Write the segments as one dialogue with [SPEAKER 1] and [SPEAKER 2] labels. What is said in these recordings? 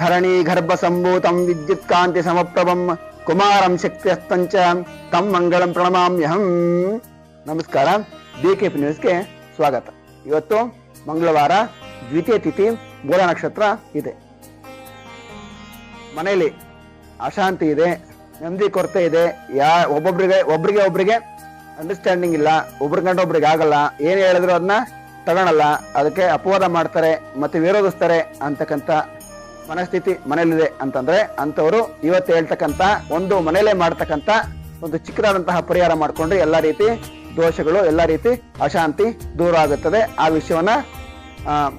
[SPEAKER 1] ಧರಣಿ ಗರ್ಭ ಸಂಭೂತಂ ವಿದ್ಯುತ್ ಕಾಂತಿ ಸಮಪ್ರಭಂ ಕುಮಾರಂ ಶಕ್ತಿಯಸ್ತಂಚ ತಂ ಮಂಗಳಂ ಪ್ರಣಮಾಮ್ಯಹಂ. ನಮಸ್ಕಾರ. ಬಿ ಕೆ ಪಿ ನ್ಯೂಸ್ಗೆ ಸ್ವಾಗತ. ಇವತ್ತು ಮಂಗಳವಾರ, ದ್ವಿತೀಯ ತಿಥಿ, ಮೂಲ ನಕ್ಷತ್ರ ಇದೆ. ಮನೆಯಲ್ಲಿ ಅಶಾಂತಿ ಇದೆ, ನೆಮ್ಮದಿ, ಕೊರತೆ ಇದೆ. ಯಾ, ಒಬ್ಬೊಬ್ರಿಗೆ, ಒಬ್ರಿಗೆ ಒಬ್ರಿಗೆ ಅಂಡರ್ಸ್ಟ್ಯಾಂಡಿಂಗ್ ಇಲ್ಲ ಒಬ್ರಿಗೆ ಗಂಡ ಒಬ್ರಿಗೆ ಆಗಲ್ಲ, ಏನು ಹೇಳಿದ್ರು ಅದನ್ನ ತಗೊಳಲ್ಲ, ಅದಕ್ಕೆ ಅಪವಾದ ಮಾಡ್ತಾರೆ, ಮತ್ತೆ ವಿರೋಧಿಸ್ತಾರೆ ಅಂತಕ್ಕಂಥ ಮನಸ್ಥಿತಿ ಮನೇಲಿದೆ ಅಂತಂದ್ರೆ ಅಂತವರು ಇವತ್ತು ಹೇಳ್ತಕ್ಕಂತ ಒಂದು ಮನೇಲೆ ಮಾಡ್ತಕ್ಕಂತ ಒಂದು ಚಿಕ್ಕದಾದಂತಹ ಪರಿಹಾರ ಮಾಡ್ಕೊಂಡ್ರೆ ಎಲ್ಲ ರೀತಿ ದೋಷಗಳು, ಎಲ್ಲ ರೀತಿ ಅಶಾಂತಿ ದೂರ ಆಗುತ್ತದೆ. ಆ ವಿಷಯವನ್ನ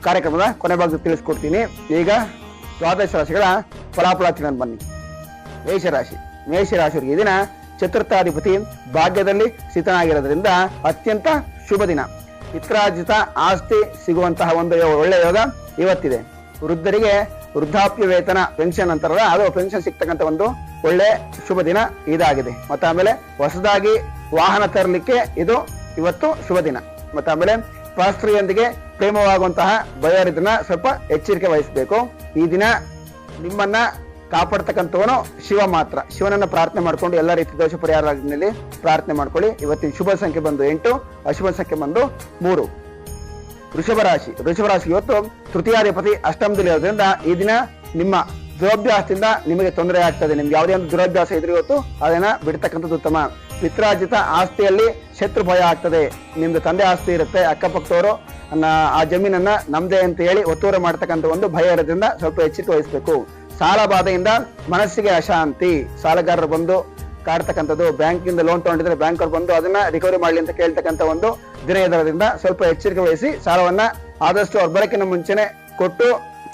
[SPEAKER 1] ಕಾರ್ಯಕ್ರಮದ ಕೊನೆ ಭಾಗದಲ್ಲಿ ತಿಳಿಸ್ಕೊಡ್ತೀನಿ. ಈಗ ದ್ವಾದಶ ರಾಶಿಗಳ ಫಲಾಫಲಾಚನೆ ಬನ್ನಿ. ಮೇಷರಾಶಿ. ಮೇಷರಾಶಿಯವರಿಗೆ ದಿನ ಚತುರ್ಥಾಧಿಪತಿ ಭಾಗ್ಯದಲ್ಲಿ ಸ್ಥಿತನಾಗಿರೋದ್ರಿಂದ ಅತ್ಯಂತ ಶುಭ ದಿನ. ಪಿತ್ರಾರ್ಜಿತ ಆಸ್ತಿ ಸಿಗುವಂತಹ ಒಂದು ಒಳ್ಳೆಯ ಒಳ್ಳೆ ಯೋಗ ಇವತ್ತಿದೆ. ವೃದ್ಧರಿಗೆ ವೃದ್ಧಾಪ್ಯ ವೇತನ ಪೆನ್ಷನ್ ಅಂತಾರಲ್ಲ, ಅದು ಪೆನ್ಷನ್ ಸಿಗ್ತಕ್ಕಂಥ ಒಂದು ಒಳ್ಳೆ ಶುಭ ದಿನ ಇದಾಗಿದೆ. ಮತ್ತೆ ಆಮೇಲೆ ಹೊಸದಾಗಿ ವಾಹನ ತರಲಿಕ್ಕೆ ಇದು ಇವತ್ತು ಶುಭ ದಿನ. ಮತ್ತೆ ಆಮೇಲೆ ಪಾಸ್ತ್ರಿಯೊಂದಿಗೆ ಪ್ರೇಮವಾಗುವಂತಹ ಬಯರಿದನ್ನ ಸ್ವಲ್ಪ ಎಚ್ಚರಿಕೆ ವಹಿಸಬೇಕು. ಈ ದಿನ ನಿಮ್ಮನ್ನ ಕಾಪಾಡ್ತಕ್ಕಂಥವನು ಶಿವ ಮಾತ್ರ. ಶಿವನನ್ನ ಪ್ರಾರ್ಥನೆ ಮಾಡ್ಕೊಂಡು ಎಲ್ಲ ರೀತಿ ದೋಷ ಪರಿಹಾರದಲ್ಲಿ ಪ್ರಾರ್ಥನೆ ಮಾಡ್ಕೊಳ್ಳಿ. ಇವತ್ತಿನ ಶುಭ ಸಂಖ್ಯೆ ಬಂದು ಎಂಟು, ಅಶುಭ ಸಂಖ್ಯೆ ಬಂದು ಮೂರು. ವೃಷಭ ರಾಶಿ. ವೃಷಭ ರಾಶಿ ಇವತ್ತು ತೃತೀಯಾಧಿಪತಿ ಅಷ್ಟಮದಲ್ಲಿ ಇರೋದ್ರಿಂದ ಈ ದಿನ ನಿಮ್ಮ ದುರಭ್ಯಾಸದಿಂದ ನಿಮಗೆ ತೊಂದರೆ ಆಗ್ತದೆ. ನಿಮ್ಗೆ ಯಾವುದೇ ಒಂದು ದುರಭ್ಯಾಸ ಇದ್ರೆ ಇವತ್ತು ಅದನ್ನ ಬಿಡ್ತಕ್ಕಂಥದ್ದು ಉತ್ತಮ. ಪಿತ್ರಾರ್ಜಿತ ಆಸ್ತಿಯಲ್ಲಿ ಶತ್ರು ಭಯ ಆಗ್ತದೆ. ನಿಮ್ದು ತಂದೆ ಆಸ್ತಿ ಇರುತ್ತೆ, ಅಕ್ಕಪಕ್ಕದವರು ಆ ಜಮೀನನ್ನ ನಮ್ದೇ ಅಂತ ಹೇಳಿ ಒತ್ತುವರಿ ಮಾಡ್ತಕ್ಕಂಥ ಒಂದು ಭಯ ಇರೋದ್ರಿಂದ ಸ್ವಲ್ಪ ಎಚ್ಚರಿಕೆ ವಹಿಸಬೇಕು. ಸಾಲ ಬಾಧೆಯಿಂದ ಮನಸ್ಸಿಗೆ ಅಶಾಂತಿ. ಸಾಲಗಾರರು ಬಂದು ಕಾಡ್ತಕ್ಕಂಥದ್ದು ಬ್ಯಾಂಕಿಂದ ಲೋನ್ ತಗೊಂಡಿದ್ರೆ ಬ್ಯಾಂಕ್ ಅವ್ರು ಬಂದು ಅದನ್ನ ರಿಕವರಿ ಮಾಡಲಿ ಅಂತ ಕೇಳ್ತಕ್ಕಂಥ ಒಂದು ದಿನ ಇದರದಿಂದ ಸ್ವಲ್ಪ ಎಚ್ಚರಿಕೆ ವಹಿಸಿ ಸಾಲವನ್ನ ಆದಷ್ಟು ಅವ್ರ ಬರಕಿನ ಮುಂಚೆನೆ ಕೊಟ್ಟು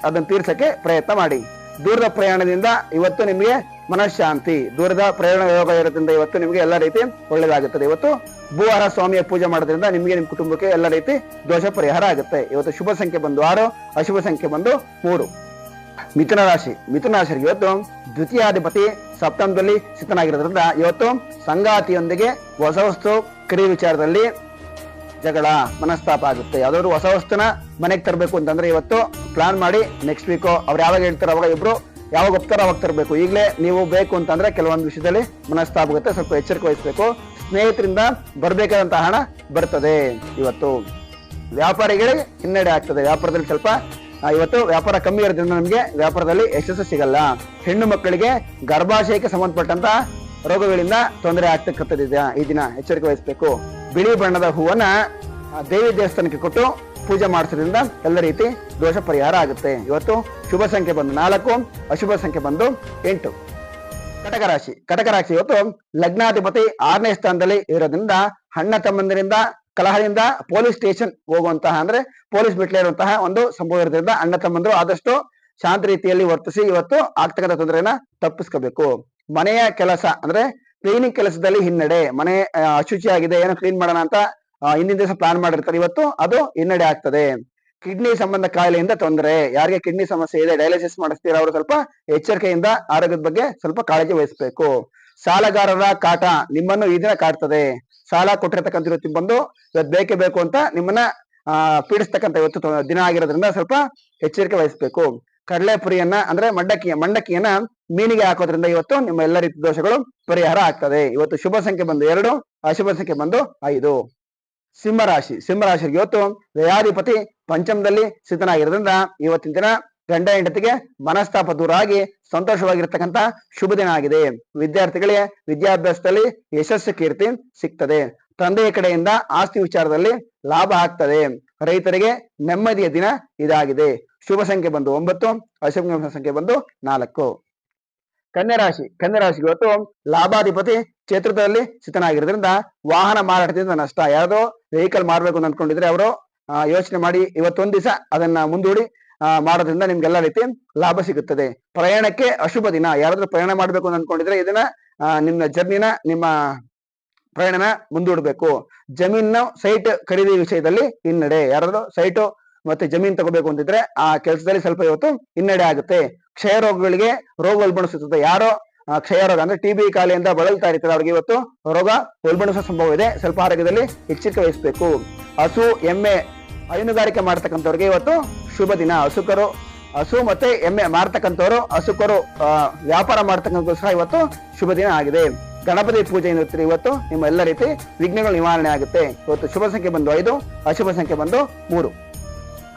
[SPEAKER 1] ಅದನ್ನ ತೀರ್ಸಕ್ಕೆ ಪ್ರಯತ್ನ ಮಾಡಿ. ದೂರದ ಪ್ರಯಾಣದಿಂದ ಇವತ್ತು ನಿಮಗೆ ಮನಃಶಾಂತಿ. ದೂರದ ಪ್ರಯಾಣ ಯೋಗ ಇರೋದ್ರಿಂದ ಇವತ್ತು ನಿಮಗೆ ಎಲ್ಲ ರೀತಿ ಒಳ್ಳೇದಾಗುತ್ತದೆ. ಇವತ್ತು ಭೂವಾರ ಸ್ವಾಮಿಯ ಪೂಜೆ ಮಾಡೋದ್ರಿಂದ ನಿಮಗೆ ನಿಮ್ಮ ಕುಟುಂಬಕ್ಕೆ ಎಲ್ಲ ರೀತಿ ದೋಷ ಪರಿಹಾರ ಆಗುತ್ತೆ. ಇವತ್ತು ಶುಭ ಸಂಖ್ಯೆ ಬಂದು ಆರು, ಅಶುಭ ಸಂಖ್ಯೆ ಬಂದು ಮೂರು. ಮಿಥುನ ರಾಶಿ. ಮಿಥುನ ರಾಶಿಗೆ ಇವತ್ತು ದ್ವಿತೀಯಾಧಿಪತಿ ಸಪ್ತಮದಲ್ಲಿ ಸ್ಥಿತನಾಗಿರೋದ್ರಿಂದ ಇವತ್ತು ಸಂಗಾತಿಯೊಂದಿಗೆ ಹೊಸ ವಸ್ತು ಕರಿ ವಿಚಾರದಲ್ಲಿ ಜಗಳ, ಮನಸ್ತಾಪ ಆಗುತ್ತೆ. ಯಾವ್ದಾದ್ರು ಹೊಸ ವಸ್ತುನ ಮನೆಗೆ ತರಬೇಕು ಅಂತಂದ್ರೆ ಇವತ್ತು ಪ್ಲಾನ್ ಮಾಡಿ ನೆಕ್ಸ್ಟ್ ವೀಕ್ ಅವ್ರು ಯಾವಾಗ ಹೇಳ್ತಾರೆ ಅವಾಗ ಇಬ್ರು ಯಾವಾಗ ಹೋಗ್ತಾರೋ ಅವಾಗ ತರಬೇಕು. ಈಗಲೇ ನೀವು ಬೇಕು ಅಂತಂದ್ರೆ ಕೆಲವೊಂದು ವಿಷಯದಲ್ಲಿ ಮನಸ್ತಾಪ ಆಗುತ್ತೆ. ಸ್ವಲ್ಪ ಎಚ್ಚರಿಕೆ ವಹಿಸಬೇಕು. ಸ್ನೇಹಿತರಿಂದ ಬರ್ಬೇಕಾದಂತಹ ಹಣ ಬರ್ತದೆ ಇವತ್ತು. ವ್ಯಾಪಾರಿಗಳಿಗೆ ಹಿನ್ನಡೆ ಆಗ್ತದೆ. ವ್ಯಾಪಾರದಲ್ಲಿ ಸ್ವಲ್ಪ ಇವತ್ತು ವ್ಯಾಪಾರ ಕಮ್ಮಿ ಇರೋದ್ರಿಂದ ನಮಗೆ ವ್ಯಾಪಾರದಲ್ಲಿ ಯಶಸ್ಸು ಸಿಗಲ್ಲ. ಹೆಣ್ಣು ಮಕ್ಕಳಿಗೆ ಗರ್ಭಾಶಯಕ್ಕೆ ಸಂಬಂಧಪಟ್ಟಂತ ರೋಗಗಳಿಂದ ತೊಂದರೆ ಆಗ್ತಕ್ಕಂಥದ್ದಿದೆ. ಈ ದಿನ ಎಚ್ಚರಿಕೆ ವಹಿಸಬೇಕು. ಬಿಳಿ ಬಣ್ಣದ ಹೂವನ್ನ ದೇವಿ ದೇವಸ್ಥಾನಕ್ಕೆ ಕೊಟ್ಟು ಪೂಜೆ ಮಾಡಿಸೋದ್ರಿಂದ ಎಲ್ಲ ರೀತಿ ದೋಷ ಪರಿಹಾರ ಆಗುತ್ತೆ. ಇವತ್ತು ಶುಭ ಸಂಖ್ಯೆ ಬಂದು ನಾಲ್ಕು, ಅಶುಭ ಸಂಖ್ಯೆ ಬಂದು ಎಂಟು. ಕಟಕ ರಾಶಿ. ಕಟಕ ರಾಶಿ ಇವತ್ತು ಲಗ್ನಾಧಿಪತಿ ಆರನೇ ಸ್ಥಾನದಲ್ಲಿ ಇರೋದ್ರಿಂದ ಅಣ್ಣ ತಮ್ಮಂದಿರಿಂದ ಕಲಹದಿಂದ ಪೊಲೀಸ್ ಸ್ಟೇಷನ್ ಹೋಗುವಂತಹ ಅಂದ್ರೆ ಪೊಲೀಸ್ ಬಿಟ್ಲೇ ಇರುವಂತಹ ಒಂದು ಸಂಭವ ಇರೋದ್ರಿಂದ ಅಣ್ಣ ತಮ್ಮಂದ್ರು ಆದಷ್ಟು ಶಾಂತ ರೀತಿಯಲ್ಲಿ ವರ್ತಿಸಿ ಇವತ್ತು ಆಗ್ತಕ್ಕಂಥ ತೊಂದರೆಯನ್ನ ತಪ್ಪಿಸ್ಕೋಬೇಕು. ಮನೆಯ ಕೆಲಸ ಅಂದ್ರೆ ಕ್ಲೀನಿಂಗ್ ಕೆಲಸದಲ್ಲಿ ಹಿನ್ನಡೆ. ಮನೆ ಅಶುಚಿ ಆಗಿದೆ ಏನೋ ಕ್ಲೀನ್ ಮಾಡೋಣ ಅಂತ ಹಿಂದಿನ ದಿವಸ ಪ್ಲಾನ್ ಮಾಡಿರ್ತಾರೆ. ಇವತ್ತು ಅದು ಹಿನ್ನಡೆ ಆಗ್ತದೆ. ಕಿಡ್ನಿ ಸಂಬಂಧ ಕಾಯಿಲೆಯಿಂದ ತೊಂದರೆ. ಯಾರಿಗೆ ಕಿಡ್ನಿ ಸಮಸ್ಯೆ ಇದೆ ಡಯಾಲಿಸಿಸ್ ಮಾಡಿಸ್ತೀರಾ ಅವರು ಸ್ವಲ್ಪ ಎಚ್ಚರಿಕೆಯಿಂದ ಆರೋಗ್ಯದ ಬಗ್ಗೆ ಸ್ವಲ್ಪ ಕಾಳಜಿ ವಹಿಸಬೇಕು. ಸಾಲಗಾರರ ಕಾಟ ನಿಮ್ಮನ್ನು ಈ ದಿನ ಕಾಡ್ತದೆ. ಸಾಲ ಕೊಟ್ಟಿರ್ತಕ್ಕಂಥ ಬಂದು ಇವತ್ತು ಬೇಕೇ ಬೇಕು ಅಂತ ನಿಮ್ಮನ್ನ, ಆ, ಪೀಡಿಸ್ತಕ್ಕಂಥ ಇವತ್ತು ದಿನ ಆಗಿರೋದ್ರಿಂದ ಸ್ವಲ್ಪ ಎಚ್ಚರಿಕೆ ವಹಿಸಬೇಕು. ಕಡಲೆಪುರಿಯನ್ನ ಅಂದ್ರೆ ಮಂಡಕ್ಕಿ, ಮಂಡಕ್ಕಿಯನ್ನ ಮೀನಿಗೆ ಹಾಕೋದ್ರಿಂದ ಇವತ್ತು ನಿಮ್ಮ ಎಲ್ಲ ರೀತಿ ದೋಷಗಳು ಪರಿಹಾರ ಆಗ್ತದೆ. ಇವತ್ತು ಶುಭ ಸಂಖ್ಯೆ ಬಂದು ಎರಡು, ಅಶುಭ ಸಂಖ್ಯೆ ಬಂದು ಐದು. ಸಿಂಹರಾಶಿ ಸಿಂಹರಾಶಿಗೆ ಇವತ್ತು ದಯಾಧಿಪತಿ ಪಂಚಮದಲ್ಲಿ ಸಿದ್ಧನಾಗಿರೋದ್ರಿಂದ ಇವತ್ತಿನ ದಿನ ಗಂಡ ಹೆಂಡತಿಗೆ ಮನಸ್ತಾಪ ದೂರ ಆಗಿ ಸಂತೋಷವಾಗಿರ್ತಕ್ಕಂಥ ಶುಭ ದಿನ ಆಗಿದೆ. ವಿದ್ಯಾರ್ಥಿಗಳಿಗೆ ವಿದ್ಯಾಭ್ಯಾಸದಲ್ಲಿ ಯಶಸ್ಸು ಕೀರ್ತಿ ಸಿಗ್ತದೆ. ತಂದೆಯ ಕಡೆಯಿಂದ ಆಸ್ತಿ ವಿಚಾರದಲ್ಲಿ ಲಾಭ ಆಗ್ತದೆ. ರೈತರಿಗೆ ನೆಮ್ಮದಿಯ ದಿನ ಇದಾಗಿದೆ. ಶುಭ ಸಂಖ್ಯೆ ಬಂದು ಒಂಬತ್ತು, ಅಶುಭ ಸಂಖ್ಯೆ ಬಂದು ನಾಲ್ಕು. ಕನ್ಯಾ ರಾಶಿ, ಕನ್ಯಾ ರಾಶಿಗೆ ಇವತ್ತು ಲಾಭಾಧಿಪತಿ ಕ್ಷೇತ್ರದಲ್ಲಿ ಸ್ಥಿತನಾಗಿರೋದ್ರಿಂದ ವಾಹನ ಮಾರಾಟದಿಂದ ನಷ್ಟ. ಯಾವ್ದೋ ವೆಹಿಕಲ್ ಮಾರಬೇಕು ಅಂತ ಅನ್ಕೊಂಡಿದ್ರೆ ಅವರು ಯೋಚನೆ ಮಾಡಿ ಇವತ್ತೊಂದ್ ದಿವಸ ಅದನ್ನ ಮುಂದೂಡಿ ಮಾಡೋದ್ರಿಂದ ನಿಮ್ಗೆಲ್ಲ ರೀತಿ ಲಾಭ ಸಿಗುತ್ತದೆ. ಪ್ರಯಾಣಕ್ಕೆ ಅಶುಭ ದಿನ. ಯಾರಾದ್ರೂ ಪ್ರಯಾಣ ಮಾಡ್ಬೇಕು ಅಂತ ಅನ್ಕೊಂಡಿದ್ರೆ ಇದನ್ನ ನಿಮ್ಮ ಜರ್ನಿನ, ನಿಮ್ಮ ಪ್ರಯಾಣನ ಮುಂದೂಡಬೇಕು. ಜಮೀನ್ ಸೈಟ್ ಖರೀದಿ ವಿಷಯದಲ್ಲಿ ಹಿನ್ನಡೆ. ಯಾರಾದ್ರೂ ಸೈಟು ಮತ್ತೆ ಜಮೀನ್ ತಗೋಬೇಕು ಅಂತಿದ್ರೆ ಆ ಕೆಲಸದಲ್ಲಿ ಸ್ವಲ್ಪ ಇವತ್ತು ಹಿನ್ನಡೆ ಆಗುತ್ತೆ. ಕ್ಷಯ ರೋಗಗಳಿಗೆ ರೋಗ ಉಲ್ಬಣಿಸುತ್ತದೆ ಯಾರೋ ಕ್ಷಯ ರೋಗ ಅಂದ್ರೆ ಟಿ ಬಿ ಕಾಲೆಯಿಂದ ಬಳಲ್ತಾ ಇರ್ತಾರೆ ಅವ್ರಿಗೆ ಇವತ್ತು. ರೋಗ ಉಲ್ಬಣಿಸುವ ಸಂಭವ ಇದೆ. ಸ್ವಲ್ಪ ಆರೋಗ್ಯದಲ್ಲಿ ಎಚ್ಚರಿಕೆ ವಹಿಸಬೇಕು. ಹಸು, ಎಮ್ಮೆ, ಹೈನುಗಾರಿಕೆ ಮಾಡ್ತಕ್ಕಂಥವ್ರಿಗೆ ಇವತ್ತು ಶುಭ ದಿನ. ಹಸುಕರು, ಹಸು ಮತ್ತೆ ಎಮ್ಮೆ ಮಾರ್ತಕ್ಕಂಥವ್ರು, ಹಸುಕರು ವ್ಯಾಪಾರ ವ್ಯಾಪಾರ ಸಹ ಇವತ್ತು ಶುಭ ದಿನ ಆಗಿದೆ. ಗಣಪತಿ ಪೂಜೆ ಇರುತ್ತೆ ಇವತ್ತು. ನಿಮ್ಮ ಎಲ್ಲ ರೀತಿ ವಿಘ್ನಗಳು ನಿವಾರಣೆ ಆಗುತ್ತೆ. ಇವತ್ತು ಶುಭ ಸಂಖ್ಯೆ ಬಂದು ಐದು, ಅಶುಭ ಸಂಖ್ಯೆ ಬಂದು ಮೂರು.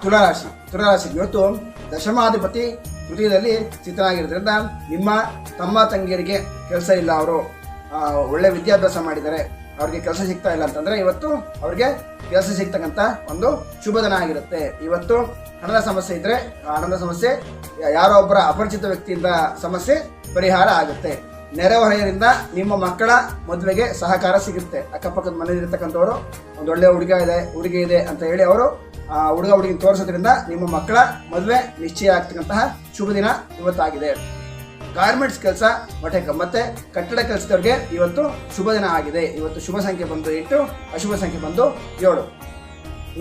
[SPEAKER 2] ತುಲಾರಾಶಿ ತುಲಾರಾಶಿ ಇವತ್ತು ದಶಮಾಧಿಪತಿ ಹೃದಯದಲ್ಲಿ ಸ್ಥಿತನಾಗಿರೋದ್ರಿಂದ ನಿಮ್ಮ ತಮ್ಮ ತಂಗಿಯರಿಗೆ ಕೆಲಸ ಇಲ್ಲ ಅವರು. ಒಳ್ಳೆ ವಿದ್ಯಾಭ್ಯಾಸ ಮಾಡಿದ್ದಾರೆ. ಅವ್ರಿಗೆ ಕೆಲಸ ಸಿಗ್ತಾ ಇಲ್ಲ ಅಂತಂದ್ರೆ ಇವತ್ತು ಅವ್ರಿಗೆ ಕೆಲಸ ಸಿಗ್ತಕ್ಕಂಥ ಒಂದು ಶುಭ ದಿನ ಆಗಿರುತ್ತೆ. ಇವತ್ತು ಹಣದ ಸಮಸ್ಯೆ ಇದ್ರೆ ಹಣದ ಸಮಸ್ಯೆ ಯಾರೋ ಒಬ್ಬರ ಅಪರಿಚಿತ ವ್ಯಕ್ತಿಯಿಂದ ಸಮಸ್ಯೆ ಪರಿಹಾರ ಆಗುತ್ತೆ. ನೆರೆಹೊರೆಯರಿಂದ ನಿಮ್ಮ ಮಕ್ಕಳ ಮದುವೆಗೆ ಸಹಕಾರ ಸಿಗುತ್ತೆ. ಅಕ್ಕಪಕ್ಕದ ಮನೆಯಲ್ಲಿರ್ತಕ್ಕಂಥವ್ರು, ಒಂದು ಒಳ್ಳೆ ಹುಡುಗ ಇದೆ, ಹುಡುಗಿ ಇದೆ ಅಂತ ಹೇಳಿ ಅವರು ಆ ಹುಡುಗ ಹುಡುಗಿ ತೋರಿಸೋದ್ರಿಂದ ನಿಮ್ಮ ಮಕ್ಕಳ ಮದುವೆ ನಿಶ್ಚಯ ಆಗ್ತಕ್ಕಂತಹ ಶುಭ ದಿನ ಇವತ್ತಾಗಿದೆ. ಗಾರ್ಮೆಂಟ್ಸ್ ಕೆಲಸ ಮತ್ತೆ ಮತ್ತೆ ಕಟ್ಟಡ ಕೆಲಸದವ್ರಿಗೆ ಇವತ್ತು ಶುಭ ದಿನ ಆಗಿದೆ. ಇವತ್ತು ಶುಭ ಸಂಖ್ಯೆ ಬಂದು ಎಂಟು ಅಶುಭ ಸಂಖ್ಯೆ ಬಂದು ಏಳು.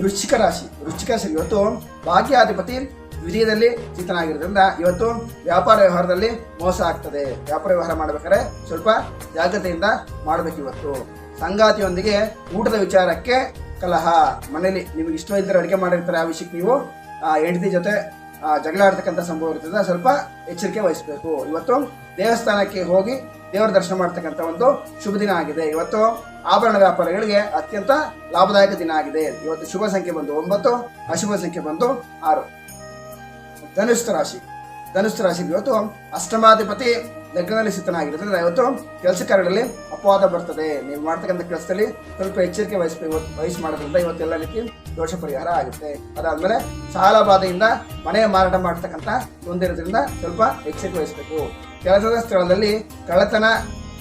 [SPEAKER 2] ವೃಶ್ಚಿಕ ರಾಶಿ. ವೃಶ್ಚಿಕ ರಾಶಿ ಇವತ್ತು ಭಾಗ್ಯಾಧಿಪತಿ ದ್ವಿತೀಯದಲ್ಲಿ ಚಿತ್ತನಾಗಿರೋದ್ರಿಂದ ಇವತ್ತು ವ್ಯಾಪಾರ ವ್ಯವಹಾರದಲ್ಲಿ ಮೋಸ ಆಗ್ತದೆ. ವ್ಯಾಪಾರ ವ್ಯವಹಾರ ಮಾಡಬೇಕಾದ್ರೆ ಸ್ವಲ್ಪ ಜಾಗ್ರತೆಯಿಂದ ಮಾಡಬೇಕು ಇವತ್ತು. ಸಂಗಾತಿಯೊಂದಿಗೆ ಊಟದ ವಿಚಾರಕ್ಕೆ ಕಲಹ. ಮನೇಲಿ ನಿಮಗೆ ಇಷ್ಟ ಇದ್ದರೆ ಅಡುಗೆ ಮಾಡಿರ್ತಾರೆ ಆ ವಿಷಯಕ್ಕೆ ನೀವು ಆ, ಹೆಂಡತಿ ಜೊತೆ ಜಗಳ ಆಡ್ತಕ್ಕಂಥ ಸಂಭವ ಇರ್ತದೆ. ಸ್ವಲ್ಪ ಎಚ್ಚರಿಕೆ ವಹಿಸಬೇಕು. ಇವತ್ತು ದೇವಸ್ಥಾನಕ್ಕೆ ಹೋಗಿ ದೇವರ ದರ್ಶನ ಮಾಡ್ತಕ್ಕಂಥ ಒಂದು ಶುಭ ದಿನ ಆಗಿದೆ. ಇವತ್ತು ಆಭರಣ ವ್ಯಾಪಾರಿಗಳಿಗೆ ಅತ್ಯಂತ ಲಾಭದಾಯಕ ದಿನ ಆಗಿದೆ. ಇವತ್ತು ಶುಭ ಸಂಖ್ಯೆ ಬಂದು ಒಂಬತ್ತು, ಅಶುಭ ಸಂಖ್ಯೆ ಬಂದು ಆರು. ಧನುಸ್ಥ ರಾಶಿ. ಧನುಸ್ಥ ರಾಶಿ ಇವತ್ತು ಅಷ್ಟಮಾಧಿಪತಿ ಲಗ್ನದಲ್ಲಿ ಸ್ಥಿತನಾಗಿರೋದ್ರಿಂದ ಇವತ್ತು ಕೆಲಸ ಕಾರ್ಯಗಳಲ್ಲಿ ಅಪವಾದ ಬರ್ತದೆ. ನೀವು ಮಾಡ್ತಕ್ಕಂಥ ಕೆಲಸದಲ್ಲಿ ಸ್ವಲ್ಪ ಎಚ್ಚರಿಕೆ ವಹಿಸಬೇಕು ವಹಿಸಿ ಮಾಡೋದ್ರಿಂದ ಇವತ್ತೆಲ್ಲ ರೀತಿ ದೋಷ ಪರಿಹಾರ ಆಗುತ್ತೆ. ಅದಾದ್ಮೇಲೆ ಸಾಲ ಬಾಧೆಯಿಂದ ಮನೆ ಮಾರಾಟ ಮಾಡ್ತಕ್ಕಂಥ ಹೊಂದಿರೋದ್ರಿಂದ ಸ್ವಲ್ಪ ಎಚ್ಚರಿಕೆ ವಹಿಸಬೇಕು. ಕೆಲಸದ ಸ್ಥಳದಲ್ಲಿ ಕಳ್ಳತನ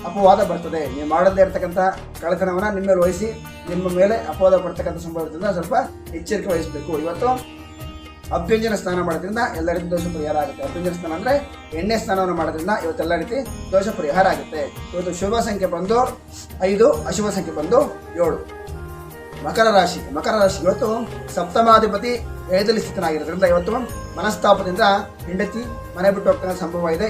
[SPEAKER 2] ಅಪವಾದ ಬರ್ತದೆ. ನೀವು ಮಾಡದೇ ಇರತಕ್ಕಂಥ ಕಳ್ಳತನವನ್ನು ನಿಮ್ಮ ಮೇಲೆ ವಹಿಸಿ, ನಿಮ್ಮ ಮೇಲೆ ಅಪವಾದ ಬರ್ತಕ್ಕಂಥ ಸಂಭವದಿಂದ ಸ್ವಲ್ಪ ಎಚ್ಚರಿಕೆ ವಹಿಸಬೇಕು. ಇವತ್ತು ಅಭ್ಯಂಜನ ಸ್ನಾನ ಮಾಡೋದ್ರಿಂದ ಎಲ್ಲ ರೀತಿ ದೋಷ ಪರಿಹಾರ ಆಗುತ್ತೆ. ಅಭ್ಯಂಜನ ಸ್ನಾನ ಅಂದ್ರೆ ಎಣ್ಣೆ ಸ್ನಾನವನ್ನು ಮಾಡೋದ್ರಿಂದ ಇವತ್ತೆಲ್ಲ ರೀತಿ ದೋಷ ಪರಿಹಾರ ಆಗುತ್ತೆ. ಇವತ್ತು ಶುಭ ಸಂಖ್ಯೆ ಬಂದು ಐದು, ಅಶುಭ ಸಂಖ್ಯೆ ಬಂದು ಏಳು. ಮಕರ ರಾಶಿ. ಮಕರ ರಾಶಿ ಇವತ್ತು ಸಪ್ತಮಾಧಿಪತಿ ಏಳದಲ್ಲಿ ಸ್ಥಿತನಾಗಿರೋದ್ರಿಂದ ಇವತ್ತು ಮನಸ್ತಾಪದಿಂದ ಹೆಂಡತಿ ಮನೆ ಬಿಟ್ಟು ಹೋಗ್ತಕ್ಕಂಥ ಸಂಭವ ಇದೆ.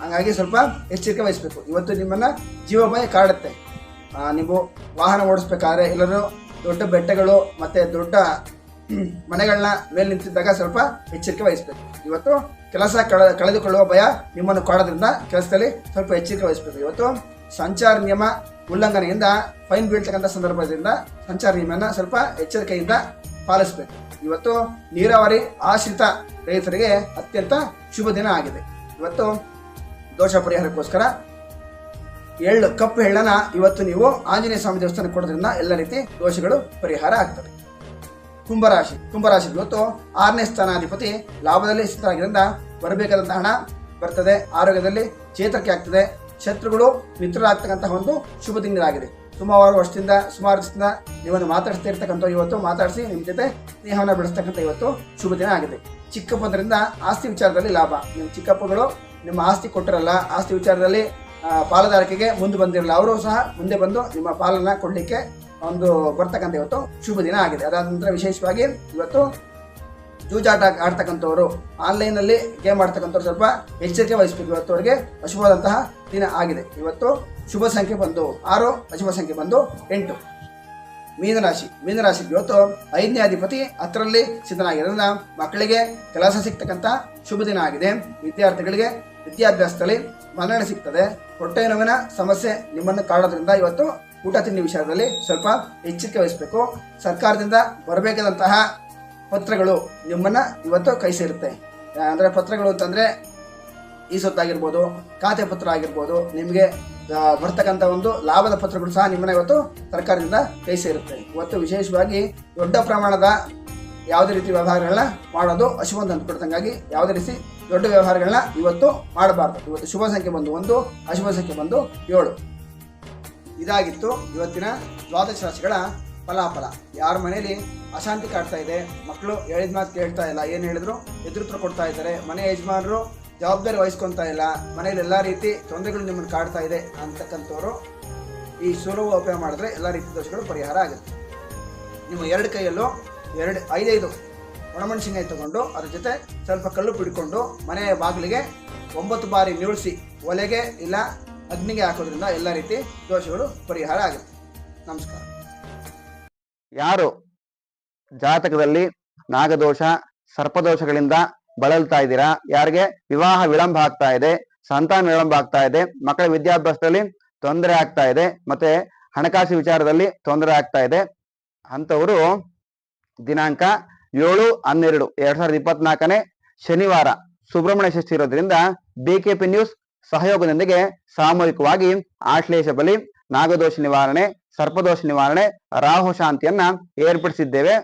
[SPEAKER 2] ಹಾಗಾಗಿ ಸ್ವಲ್ಪ ಎಚ್ಚರಿಕೆ ವಹಿಸಬೇಕು. ಇವತ್ತು ನಿಮ್ಮನ್ನು ಜೀವಭಯ ಕಾಡುತ್ತೆ. ನೀವು ವಾಹನ ಓಡಿಸ್ಬೇಕಾದ್ರೆ ಎಲ್ಲರೂ ದೊಡ್ಡ ಬೆಟ್ಟಗಳು ಮತ್ತು ದೊಡ್ಡ ಮನೆಗಳನ್ನ ಮೇಲೆ ನಿಂತಿದ್ದಾಗ ಸ್ವಲ್ಪ ಎಚ್ಚರಿಕೆ ವಹಿಸಬೇಕು. ಇವತ್ತು ಕೆಲಸ ಕಳೆ, ಕಳೆದುಕೊಳ್ಳುವ ಭಯ ನಿಮ್ಮನ್ನು ಕಾಡೋದ್ರಿಂದ ಕೆಲಸದಲ್ಲಿ ಸ್ವಲ್ಪ ಎಚ್ಚರಿಕೆ ವಹಿಸಬೇಕು. ಇವತ್ತು ಸಂಚಾರ ನಿಯಮ ಉಲ್ಲಂಘನೆಯಿಂದ ಫೈನ್ ಬೀಳ್ತಕ್ಕಂಥ ಸಂದರ್ಭದಿಂದ ಸಂಚಾರ ನಿಯಮನ ಸ್ವಲ್ಪ ಎಚ್ಚರಿಕೆಯಿಂದ ಪಾಲಿಸಬೇಕು. ಇವತ್ತು ನೀರಾವರಿ ಆಶ್ರಿತ ರೈತರಿಗೆ ಅತ್ಯಂತ ಶುಭ ದಿನ ಆಗಿದೆ. ಇವತ್ತು ದೋಷ ಪರಿಹಾರಕ್ಕೋಸ್ಕರ ಎಳ್ಳು ಕಪ್ಪು ಎಳ್ಳನ್ನು ಇವತ್ತು ನೀವು ಆಂಜನೇಯ ಸ್ವಾಮಿ ದೇವಸ್ಥಾನಕ್ಕೆ ಕೊಡೋದ್ರಿಂದ ಎಲ್ಲ ರೀತಿ ದೋಷಗಳು ಪರಿಹಾರ ಆಗ್ತದೆ. ಕುಂಭರಾಶಿ ಕುಂಭರಾಶಿ ಇವತ್ತು ಆರನೇ ಸ್ಥಾನಾಧಿಪತಿ ಲಾಭದಲ್ಲಿ ಸ್ಥಿತರಾಗಿದ್ದರಿಂದ ಬರಬೇಕಾದಂತಹ ಹಣ ಬರ್ತದೆ, ಆರೋಗ್ಯದಲ್ಲಿ ಚೇತರಿಕೆ ಆಗ್ತದೆ ಶತ್ರುಗಳು ಮಿತ್ರರಾಗ್ತಕ್ಕಂತಹ ಒಂದು ಶುಭ ದಿನಗಳಾಗಿದೆ. ಸುಮಾರು ವರ್ಷದಿಂದ ಸುಮಾರು ವರ್ಷದಿಂದ ನೀವನ್ನು ಮಾತಾಡಿಸ್ತಾ ಇರ್ತಕ್ಕಂಥ ಇವತ್ತು, ಮಾತಾಡಿಸಿ ನಿಮ್ಮ ಜೊತೆ ಸ್ನೇಹವನ್ನು ಬೆಳೆಸ್ತಕ್ಕಂಥ ಇವತ್ತು ಶುಭ ದಿನ ಆಗಿದೆ. ಚಿಕ್ಕಪ್ಪಂದರಿಂದ ಆಸ್ತಿ ವಿಚಾರದಲ್ಲಿ ಲಾಭ. ನಿಮ್ಮ ಚಿಕ್ಕಪ್ಪಗಳು, ನಿಮ್ಮ ಆಸ್ತಿ ಕೊಟ್ಟಿರಲ್ಲ, ಆಸ್ತಿ ವಿಚಾರದಲ್ಲಿ ಪಾಲುದಾರಿಕೆಗೆ ಮುಂದೆ ಬಂದಿರಲ್ಲ, ಅವರು ಸಹ ಮುಂದೆ ಬಂದು ನಿಮ್ಮ ಪಾಲನ್ನು ಕೊಡಲಿಕ್ಕೆ ಒಂದು ಬರ್ತಕ್ಕಂಥ ಇವತ್ತು ಶುಭ ದಿನ ಆಗಿದೆ. ಅದಾದ ನಂತರ ವಿಶೇಷವಾಗಿ ಇವತ್ತು ಜೂಜಾಟ ಆಡ್ತಕ್ಕಂಥವ್ರು ಆನ್ಲೈನಲ್ಲಿ ಗೇಮ್ ಆಡ್ತಕ್ಕಂಥವ್ರು ಸ್ವಲ್ಪ ಎಚ್ಚರಿಕೆ ವಹಿಸಬೇಕು. ಇವತ್ತವರಿಗೆ ಅಶುಭವಾದಂತಹ ದಿನ ಆಗಿದೆ. ಇವತ್ತು ಶುಭ ಸಂಖ್ಯೆ ಬಂದು ಆರು, ಅಶುಭ ಸಂಖ್ಯೆ ಬಂದು ಎಂಟು. ಮೀನರಾಶಿ ಮೀನರಾಶಿ ಇವತ್ತು ಐದನೇ ಅಧಿಪತಿ ಹತ್ತರಲ್ಲಿ ಸಿದ್ಧನಾಗಿರೋದ್ರಿಂದ ಮಕ್ಕಳಿಗೆ ಕೆಲಸ ಸಿಗ್ತಕ್ಕಂಥ ಶುಭ ದಿನ ಆಗಿದೆ. ವಿದ್ಯಾರ್ಥಿಗಳಿಗೆ ವಿದ್ಯಾಭ್ಯಾಸದಲ್ಲಿ ಮನ್ನಣೆ ಸಿಗ್ತದೆ. ಹೊಟ್ಟೆ ನೋವಿನ ಸಮಸ್ಯೆ ನಿಮ್ಮನ್ನು ಕಾಡೋದ್ರಿಂದ ಇವತ್ತು ಊಟ ತಿಂಡಿ ವಿಚಾರದಲ್ಲಿ ಸ್ವಲ್ಪ ಎಚ್ಚರಿಕೆ ವಹಿಸಬೇಕು. ಸರ್ಕಾರದಿಂದ ಬರಬೇಕಾದಂತಹ ಪತ್ರಗಳು ನಿಮ್ಮನ್ನ ಇವತ್ತು ಕೈ ಸೇರುತ್ತೆ. ಅಂದರೆ ಪತ್ರಗಳು ಅಂತಂದರೆ ಈ ಸೊತ್ತಾಗಿರ್ಬೋದು, ಖಾತೆ ಪತ್ರ ಆಗಿರ್ಬೋದು, ನಿಮಗೆ ಬರ್ತಕ್ಕಂಥ ಒಂದು ಲಾಭದ ಪತ್ರಗಳು ಸಹ ನಿಮ್ಮನ್ನ ಇವತ್ತು ಸರ್ಕಾರದಿಂದ ಕೈ ಸೇರುತ್ತೆ. ಇವತ್ತು ವಿಶೇಷವಾಗಿ ದೊಡ್ಡ ಪ್ರಮಾಣದ ಯಾವುದೇ ರೀತಿ ವ್ಯವಹಾರಗಳನ್ನ ಮಾಡೋದು ಅಶುಭಂತ ಅಂದ್ಕೊಡ್ತಂಗಾಗಿ ಯಾವುದೇ ರೀತಿ ದೊಡ್ಡ ವ್ಯವಹಾರಗಳನ್ನ ಇವತ್ತು ಮಾಡಬಾರ್ದು. ಇವತ್ತು ಶುಭ ಸಂಖ್ಯೆ ಬಂದು ಒಂದು, ಅಶುಭ ಸಂಖ್ಯೆ ಬಂದು ಏಳು. ಇದಾಗಿತ್ತು ಇವತ್ತಿನ ದ್ವಾದಶ ರಾಶಿಗಳ ಫಲಾಫಲ ಯಾರ ಮನೇಲಿ ಅಶಾಂತಿ ಕಾಡ್ತಾ ಇದೆ ಮಕ್ಕಳು ಹೇಳಿದ ಮಾತು ಕೇಳ್ತಾ ಇಲ್ಲ, ಏನು ಹೇಳಿದ್ರು? ಎದುರುತ್ರ ಕೊಡ್ತಾ ಇದ್ದಾರೆ. ಮನೆ ಯಜಮಾನರು ಜವಾಬ್ದಾರಿ ವಹಿಸ್ಕೊತಾ ಇಲ್ಲ. ಮನೇಲಿ ಎಲ್ಲ ರೀತಿ ತೊಂದರೆಗಳು ನಿಮ್ಮನ್ನು ಕಾಡ್ತಾ ಇದೆ ಅಂತಕ್ಕಂಥವ್ರು ಈ ಸುಲಭ ಉಪಯೋಗ ಮಾಡಿದ್ರೆ ಎಲ್ಲ ರೀತಿ ದೋಷಗಳು ಪರಿಹಾರ ಆಗುತ್ತೆ. ನಿಮ್ಮ ಎರಡು ಕೈಯಲ್ಲೂ ಎರಡು, ಐದೈದು ಒಣಮೆಣಸಿನಕಾಯಿ ತಗೊಂಡು ಅದ್ರ ಜೊತೆ ಸ್ವಲ್ಪ ಕಲ್ಲು ಪಿಡ್ಕೊಂಡು ಮನೆಯ ಬಾಗಿಲಿಗೆ ಒಂಬತ್ತು ಬಾರಿ ನಿಳಿಸಿ ಒಲೆಗೆ ಇಲ್ಲ, ಅಗ್ನಿಗೆ ಹಾಕೋದ್ರಿಂದ ಎಲ್ಲ ರೀತಿ ದೋಷಗಳು ಪರಿಹಾರ ಆಗುತ್ತೆ. ನಮಸ್ಕಾರ.
[SPEAKER 1] ಯಾರು? ಜಾತಕದಲ್ಲಿ ನಾಗದೋಷ, ಸರ್ಪದೋಷಗಳಿಂದ ಬಳಲ್ತಾ ಇದ್ದೀರಾ? ಯಾರಿಗೆ? ವಿವಾಹ ವಿಳಂಬ ಆಗ್ತಾ ಇದೆ, ಸಂತಾನ ವಿಳಂಬ ಆಗ್ತಾ ಇದೆ, ಮಕ್ಕಳ ವಿದ್ಯಾಭ್ಯಾಸದಲ್ಲಿ ತೊಂದರೆ ಆಗ್ತಾ ಇದೆ, ಮತ್ತೆ ಹಣಕಾಸು ವಿಚಾರದಲ್ಲಿ ತೊಂದರೆ ಆಗ್ತಾ ಇದೆ. ಅಂತವರು ದಿನಾಂಕ ಏಳು, ಹನ್ನೆರಡು, ಎರಡ್ ಸಾವಿರದ ಇಪ್ಪತ್ನಾಲ್ಕನೇ ಶನಿವಾರ ಸುಬ್ರಹ್ಮಣ್ಯ ಷಷ್ಠಿ ಇರೋದ್ರಿಂದ ಬಿಕೆಪಿ ನ್ಯೂಸ್ ಸಹಯೋಗದೊಂದಿಗೆ ಸಾಮೂಹಿಕವಾಗಿ ಆಶ್ಲೇಷ ಬಲಿ ನಾಗದೋಷ ನಿವಾರಣೆ ಸರ್ಪದೋಷ ನಿವಾರಣೆ ರಾಹು ಶಾಂತಿಯನ್ನ ಏರ್ಪಡಿಸಿದ್ದೇವೆ.